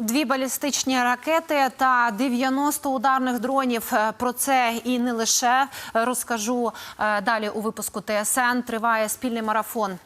Дві балістичні ракети та 90 ударних дронів. Е, Про це і не лише розкажу е, далі у випуску ТСН. Триває спільний марафон е,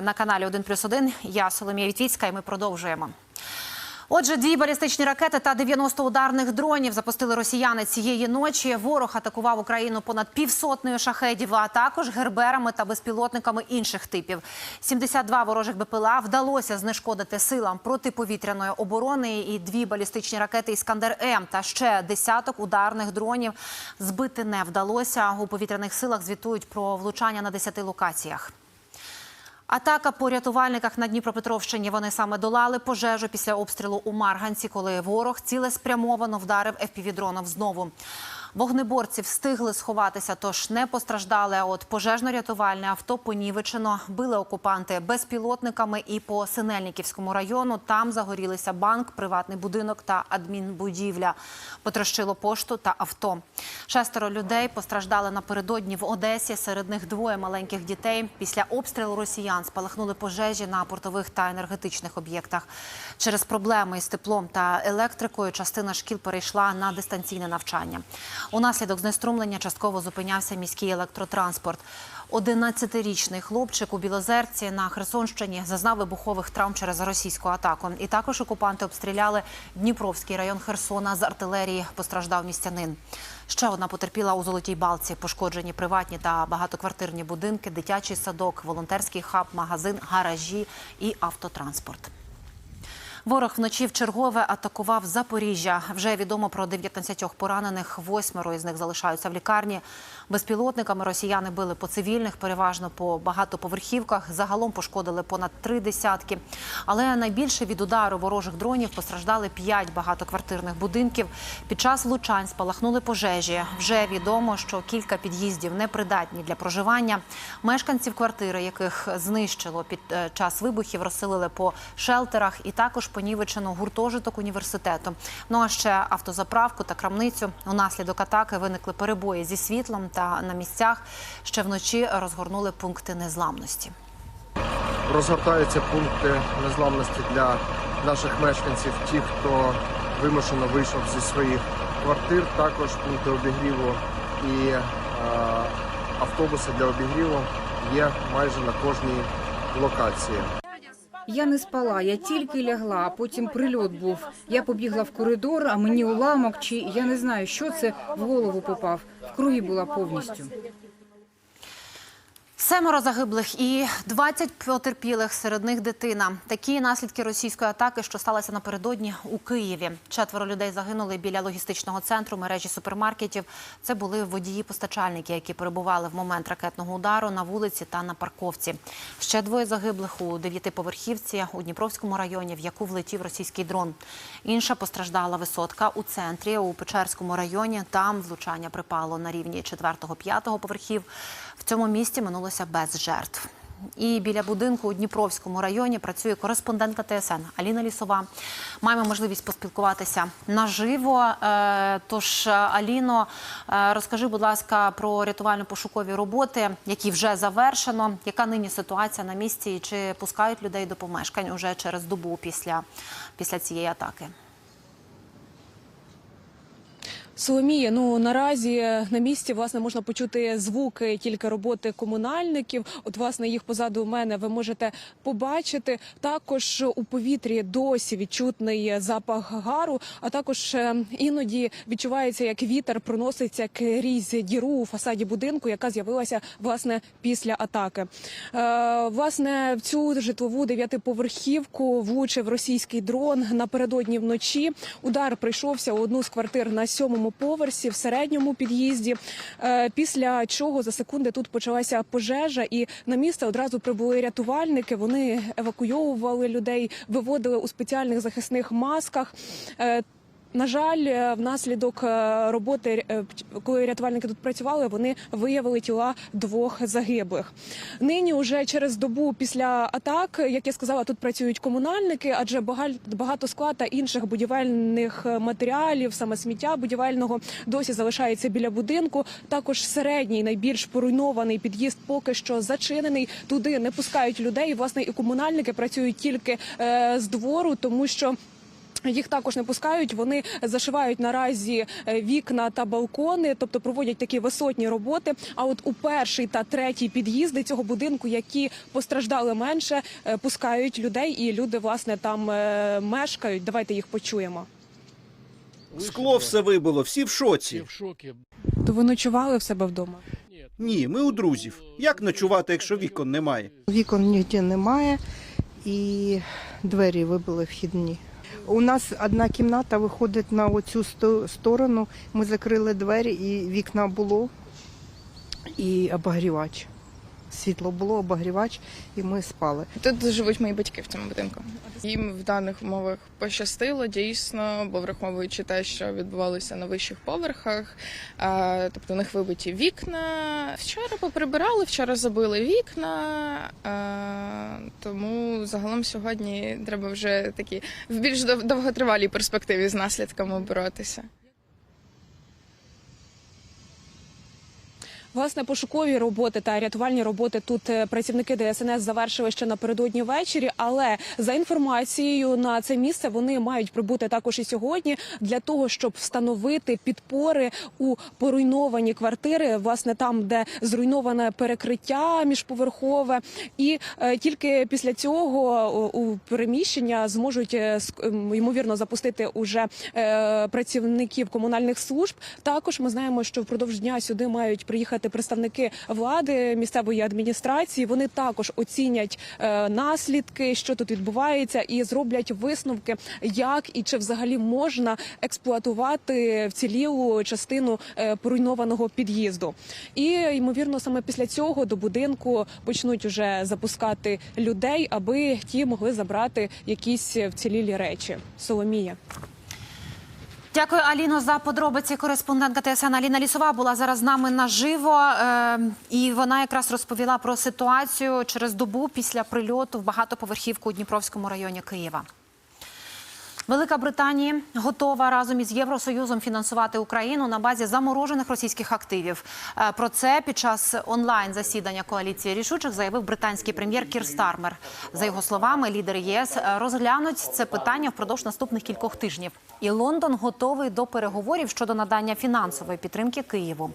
на каналі 1+,1. Я Соломія Вітвіцька і ми продовжуємо. Отже, дві балістичні ракети та 90 ударних дронів запустили росіяни цієї ночі. Ворог атакував Україну понад півсотнею шахедів, а також герберами та безпілотниками інших типів. 72 ворожих БПЛА вдалося знешкодити силам протиповітряної оборони і дві балістичні ракети Іскандер М та ще десяток ударних дронів збити не вдалося. У повітряних силах звітують про влучання на 10 локаціях. Атака по рятувальниках на Дніпропетровщині. Вони саме долали пожежу після обстрілу у Марганці, коли ворог цілеспрямовано вдарив ФПВ-дроном знову. Вогнеборці встигли сховатися, тож не постраждали. От пожежно-рятувальне авто понівечено били окупанти безпілотниками і по Синельниківському району. Там загорілися банк, приватний будинок та адмінбудівля. Потрощило пошту та авто. Шестеро людей постраждали напередодні в Одесі. Серед них двоє маленьких дітей. Після обстрілу росіян спалахнули пожежі на портових та енергетичних об'єктах. Через проблеми із теплом та електрикою частина шкіл перейшла на дистанційне навчання. Унаслідок знеструмлення частково зупинявся міський електротранспорт. 11-річний хлопчик у Білозерці на Херсонщині зазнав вибухових травм через російську атаку. І також окупанти обстріляли Дніпровський район Херсона з артилерії. Постраждав містянин. Ще одна потерпіла у Золотій Балці. Пошкоджені приватні та багатоквартирні будинки, дитячий садок, волонтерський хаб, магазин, гаражі і автотранспорт. Ворог вночі в чергове атакував Запоріжжя. Вже відомо про 19 поранених. Восьмеро із них залишаються в лікарні. Безпілотниками росіяни били по цивільних, переважно по багатоповерхівках. Загалом пошкодили понад три десятки. Але найбільше від удару ворожих дронів постраждали п'ять багатоквартирних будинків. Під час влучань спалахнули пожежі. Вже відомо, що кілька під'їздів непридатні для проживання. Мешканців квартири, яких знищило під е, час вибухів, розселили по шелтерах і також понівечено гуртожиток університету. Ну а ще автозаправку та крамницю. Унаслідок атаки виникли перебої зі світлом та на місцях ще вночі розгорнули пункти незламності. розгортаються пункти незламності для наших мешканців, ті, хто вимушено вийшов зі своїх квартир, також пункти обігріву і е, автобуси для обігріву є майже на кожній локації. Я не спала, я тільки лягла, а потім прильот був. Я побігла в коридор, а мені уламок чи я не знаю, що це в голову попав. В круги. була повністю. Семеро загиблих і 20 потерпілих, серед них дитина. Такі наслідки російської атаки, що сталося напередодні у Києві. Четверо людей загинули біля логістичного центру мережі супермаркетів. Це були водії-постачальники, які перебували в момент ракетного удару на вулиці та на парковці. Ще двоє загиблих у дев'ятиповерхівці у Дніпровському районі, в яку влетів російський дрон. Інша постраждала висотка у центрі у Печерському районі. Там влучання припало на рівні 4-5 поверхів. Цьому місті минулося без жертв. І біля будинку у Дніпровському районі працює кореспондентка ТСН Аліна Лісова. Маємо можливість поспілкуватися наживо. Е, Тож, Аліно, е, розкажи, будь ласка, про рятувально-пошукові роботи, які вже завершено. Яка нині ситуація на місці? Чи пускають людей до помешкань уже через добу після, після цієї атаки? Соломія, ну наразі на місці власне можна почути звуки тільки роботи комунальників. От власне їх позаду мене ви можете побачити. Також у повітрі досі відчутний запах гару, а також е, іноді відчувається, як вітер проноситься крізь діру у фасаді будинку, яка з'явилася власне після атаки. Е, власне, в цю житлову дев'ятиповерхівку влучив російський дрон напередодні вночі. Удар прийшовся у одну з квартир на сьомому поверсі в середньому під'їзді. Е, Після чого за секунди тут почалася пожежа, і на місце одразу прибули рятувальники. Вони евакуйовували людей, виводили у спеціальних захисних масках. На жаль, е, внаслідок е, роботи, е, коли рятувальники тут працювали, вони виявили тіла двох загиблих. Нині, уже через добу після атак, як я сказала, тут працюють комунальники, адже багато склад та інших будівельних матеріалів, саме сміття будівельного, досі залишається біля будинку. Також середній, найбільш поруйнований під'їзд поки що зачинений. Туди не пускають людей. Власне, і комунальники працюють тільки з двору, тому що. Їх також не пускають. Вони зашивають наразі е, вікна та балкони, тобто проводять такі висотні роботи. А от у перший та третій під'їзди цього будинку, які постраждали менше, е, пускають людей, і люди власне там е, мешкають. Давайте їх почуємо. Скло все вибило, всі в шоці. шокі. То ви ночували в себе вдома? Ні, ми у друзів. Як ночувати, якщо вікон немає? Вікон ніде немає і двері вибили вхідні. У нас одна кімната виходить на оцю сторону. Ми закрили двері і вікна було, і обогрівач. Світло було, обогрівач, і ми спали. Тут живуть мої батьки в цьому будинку. Їм в даних умовах пощастило дійсно, бо враховуючи те, що відбувалося на вищих поверхах, тобто у них вибиті вікна. Вчора поприбирали, вчора забили вікна. Тому загалом сьогодні треба вже такі в більш дов- довготривалій перспективі з наслідками боротися. Власне, пошукові роботи та рятувальні роботи тут е, працівники ДСНС завершили ще напередодні ввечері. Але за інформацією на це місце вони мають прибути також і сьогодні для того, щоб встановити підпори у поруйновані квартири, власне, там, де зруйноване перекриття міжповерхове, і е, тільки після цього о, у приміщення зможуть е, ймовірно запустити уже е, працівників комунальних служб. Також ми знаємо, що впродовж дня сюди мають приїхати представники влади місцевої адміністрації. Вони також оцінять е, наслідки, що тут відбувається, і зроблять висновки, як і чи взагалі можна експлуатувати вцілілу частину е, поруйнованого під'їзду. І ймовірно, саме після цього до будинку почнуть уже запускати людей, аби ті могли забрати якісь вцілілі речі. Соломія. Дякую, Аліно, за подробиці. Кореспондентка ТСН Аліна Лісова була зараз з нами наживо. Е, і вона якраз розповіла про ситуацію через добу після прильоту в багатоповерхівку у Дніпровському районі Києва. Велика Британія готова разом із Євросоюзом фінансувати Україну на базі заморожених російських активів. Е, Про це під час онлайн засідання коаліції рішучих заявив британський прем'єр Кір Стармер. За його словами, лідери ЄС е, розглянуть це питання впродовж наступних кількох тижнів. І Лондон готовий до переговорів щодо надання фінансової підтримки Києву.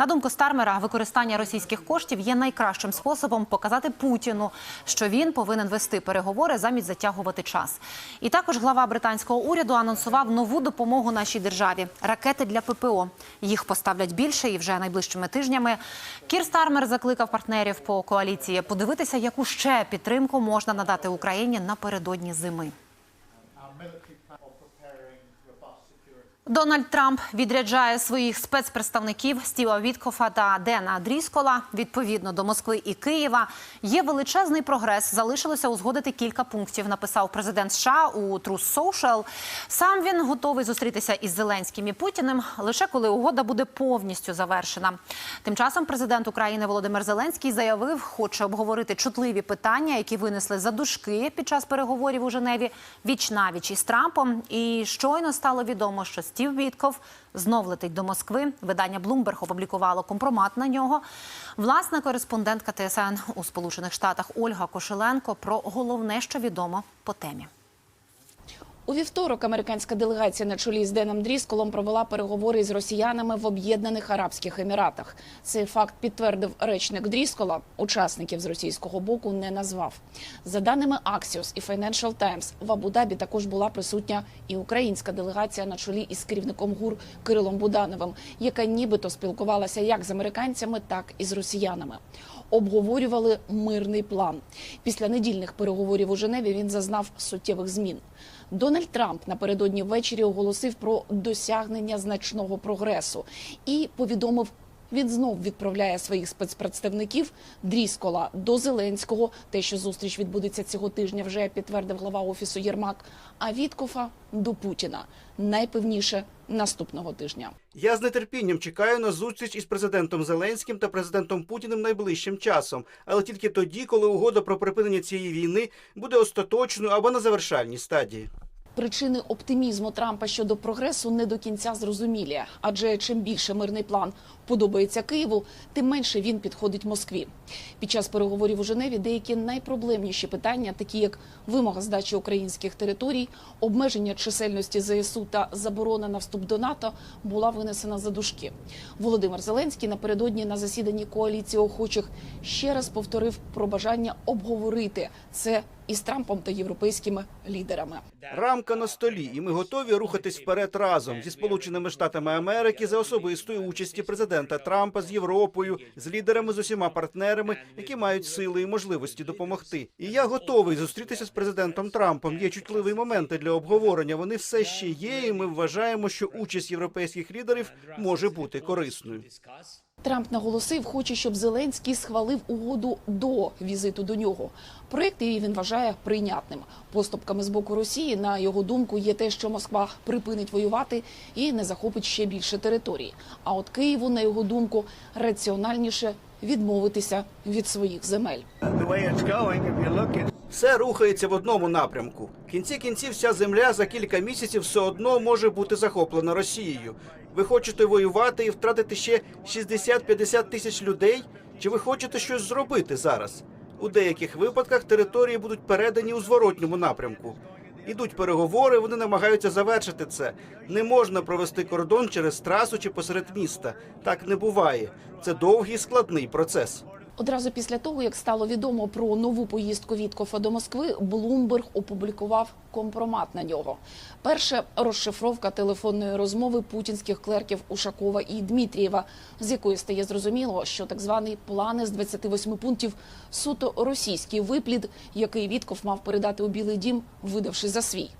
На думку Стармера, використання російських коштів є найкращим способом показати Путіну, що він повинен вести переговори замість затягувати час. І також глава британського уряду анонсував нову допомогу нашій державі ракети для ППО. Їх поставлять більше і вже найближчими тижнями. Кір Стармер закликав партнерів по коаліції подивитися, яку ще підтримку можна надати Україні напередодні зими. Дональд Трамп відряджає своїх спецпредставників Стіва Віткофа та Дена Дріскола відповідно до Москви і Києва. Є величезний прогрес. Залишилося узгодити кілька пунктів. Написав президент США у Truth Social. Сам він готовий зустрітися із Зеленським і Путіним лише коли угода буде повністю завершена. Тим часом президент України Володимир Зеленський заявив, хоче обговорити чутливі питання, які винесли за дужки під час переговорів у Женеві віч навіч із Трампом. І щойно стало відомо, що Стів Вітков знов летить до Москви. Видання Bloomberg опублікувало компромат на нього. Власна кореспондентка ТСН у Сполучених Штатах Ольга Кошеленко про головне, що відомо по темі. У вівторок американська делегація на чолі з Деном Дрісколом провела переговори з росіянами в Об'єднаних Арабських Еміратах. Цей факт підтвердив речник Дріскола. Учасників з російського боку не назвав. За даними Axios і Financial Times, в Абу-Дабі також була присутня і українська делегація на чолі із керівником ГУР Кирилом Будановим, яка нібито спілкувалася як з американцями, так і з росіянами. Обговорювали мирний план. Після недільних переговорів у Женеві він зазнав суттєвих змін. Дональд Трамп напередодні ввечері оголосив про досягнення значного прогресу і повідомив. Він знов відправляє своїх спецпредставників Дріскола до Зеленського. Те, що зустріч відбудеться цього тижня, вже підтвердив глава офісу Єрмак. А Віткофа до Путіна найпевніше наступного тижня. Я з нетерпінням чекаю на зустріч із президентом Зеленським та президентом Путіним найближчим часом, але тільки тоді, коли угода про припинення цієї війни буде остаточною або на завершальній стадії. Причини оптимізму Трампа щодо прогресу не до кінця зрозумілі, адже чим більше мирний план подобається Києву, тим менше він підходить Москві. Під час переговорів у Женеві деякі найпроблемніші питання, такі як вимога здачі українських територій, обмеження чисельності ЗСУ та заборона на вступ до НАТО, була винесена за дужки. Володимир Зеленський напередодні на засіданні коаліції охочих ще раз повторив про бажання обговорити це із Трампом та європейськими лідерами. Рамка на столі, і ми готові рухатись вперед разом зі Сполученими Штатами Америки за особистої участі президента Трампа з Європою, з лідерами з усіма партнерами, які мають сили і можливості допомогти. І я готовий зустрітися з президентом Трампом. Є чутливі моменти для обговорення. Вони все ще є, і ми вважаємо, що участь європейських лідерів може бути корисною. Трамп наголосив, хоче, щоб Зеленський схвалив угоду до візиту до нього. Проєкт її він вважає прийнятним. Поступками з боку Росії, на його думку, є те, що Москва припинить воювати і не захопить ще більше територій. А от Києву, на його думку, раціональніше відмовитися від своїх земель. Все рухається в одному напрямку. В кінці кінців вся земля за кілька місяців все одно може бути захоплена Росією. Ви хочете воювати і втратити ще 60-50 тисяч людей? Чи ви хочете щось зробити зараз? У деяких випадках території будуть передані у зворотньому напрямку. Ідуть переговори, вони намагаються завершити це. Не можна провести кордон через трасу чи посеред міста. Так не буває. Це довгий складний процес. Одразу після того, як стало відомо про нову поїздку Віткофа до Москви, Блумберг опублікував компромат на нього. Перше розшифровка телефонної розмови путінських клерків Ушакова і Дмитрієва, з якої стає зрозуміло, що так званий план із 28 пунктів суто російський виплід, який Вітков мав передати у Білий Дім, видавши за свій.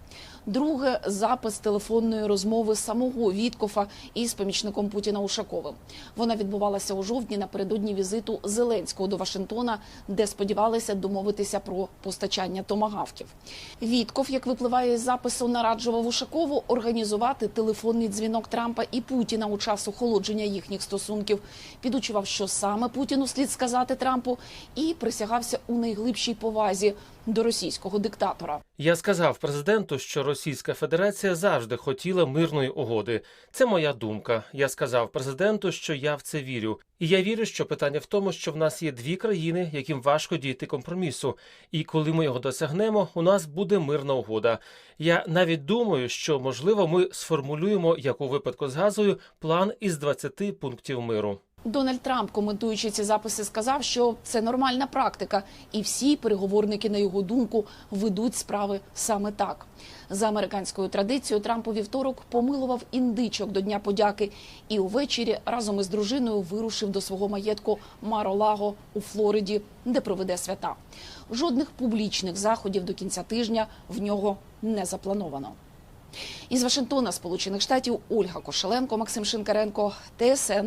Друге запис телефонної розмови самого Віткофа із помічником Путіна Ушаковим. Вона відбувалася у жовтні напередодні візиту Зеленського до Вашингтона, де сподівалися домовитися про постачання томагавків. Вітков, як випливає із запису, нараджував Ушакову організувати телефонний дзвінок Трампа і Путіна у час охолодження їхніх стосунків. Підучував, що саме Путіну слід сказати Трампу, і присягався у найглибшій повазі до російського диктатора. Я сказав президенту, що Російська Федерація завжди хотіла мирної угоди. Це моя думка. Я сказав президенту, що я в це вірю. І я вірю, що питання в тому, що в нас є дві країни, яким важко дійти компромісу. І коли ми його досягнемо, у нас буде мирна угода. Я навіть думаю, що можливо ми сформулюємо, як у випадку з газою, план із 20 пунктів миру. Дональд Трамп, коментуючи ці записи, сказав, що це нормальна практика, і всі переговорники, на його думку, ведуть справи саме так. За американською традицією, Трамп у вівторок помилував індичок до Дня подяки і увечері разом із дружиною вирушив до свого маєтку Маро-Лаго у Флориді, де проведе свята. Жодних публічних заходів до кінця тижня в нього не заплановано. Із Вашингтона, Сполучених Штатів, Ольга Кошеленко, Максим Шинкаренко, ТСН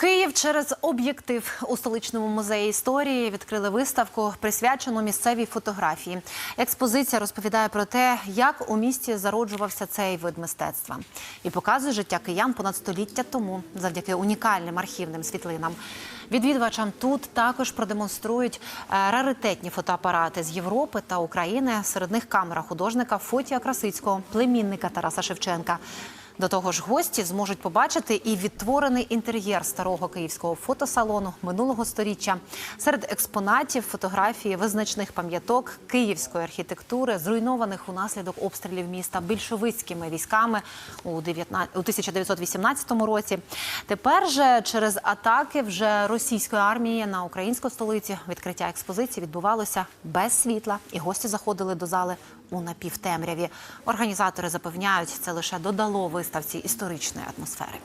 Київ через об'єктив у столичному музеї історії відкрили виставку, присвячену місцевій фотографії. Експозиція розповідає про те, як у місті зароджувався цей вид мистецтва, і показує життя киян понад століття тому, завдяки унікальним архівним світлинам. Відвідувачам тут також продемонструють е, раритетні фотоапарати з Європи та України. Серед них камера художника Фотія Красицького, племінника Тараса Шевченка. До того ж, гості зможуть побачити і відтворений інтер'єр старого київського фотосалону минулого сторіччя. Серед експонатів фотографії визначних пам'яток київської архітектури, зруйнованих унаслідок обстрілів міста більшовицькими військами у 19 у 1918 році. Тепер же через атаки вже російської армії на українську столиці відкриття експозиції відбувалося без світла, і гості заходили до зали у напівтемряві. Організатори запевняють, це лише додало виставці історичної атмосфери.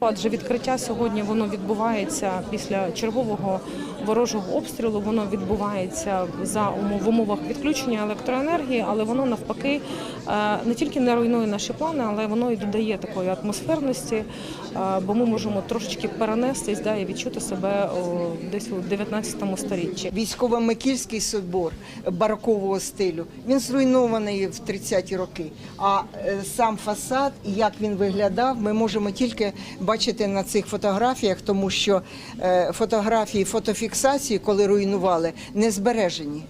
Адже відкриття сьогодні воно відбувається після чергового ворожого обстрілу. Воно відбувається за умов в умовах відключення електроенергії, але воно навпаки е, не тільки не руйнує наші плани, але воно і додає такої атмосферності, е, бо ми можемо трошечки перенестись да, і відчути себе десь у 19 сторіччі. Військово-Микільський собор барокового стилю. Він зруйнований в 30-ті роки. А е, сам фасад як він виглядав, ми можемо тільки бачите на цих фотографіях, тому що е, фотографії фотофіксації, коли руйнували, не збережені.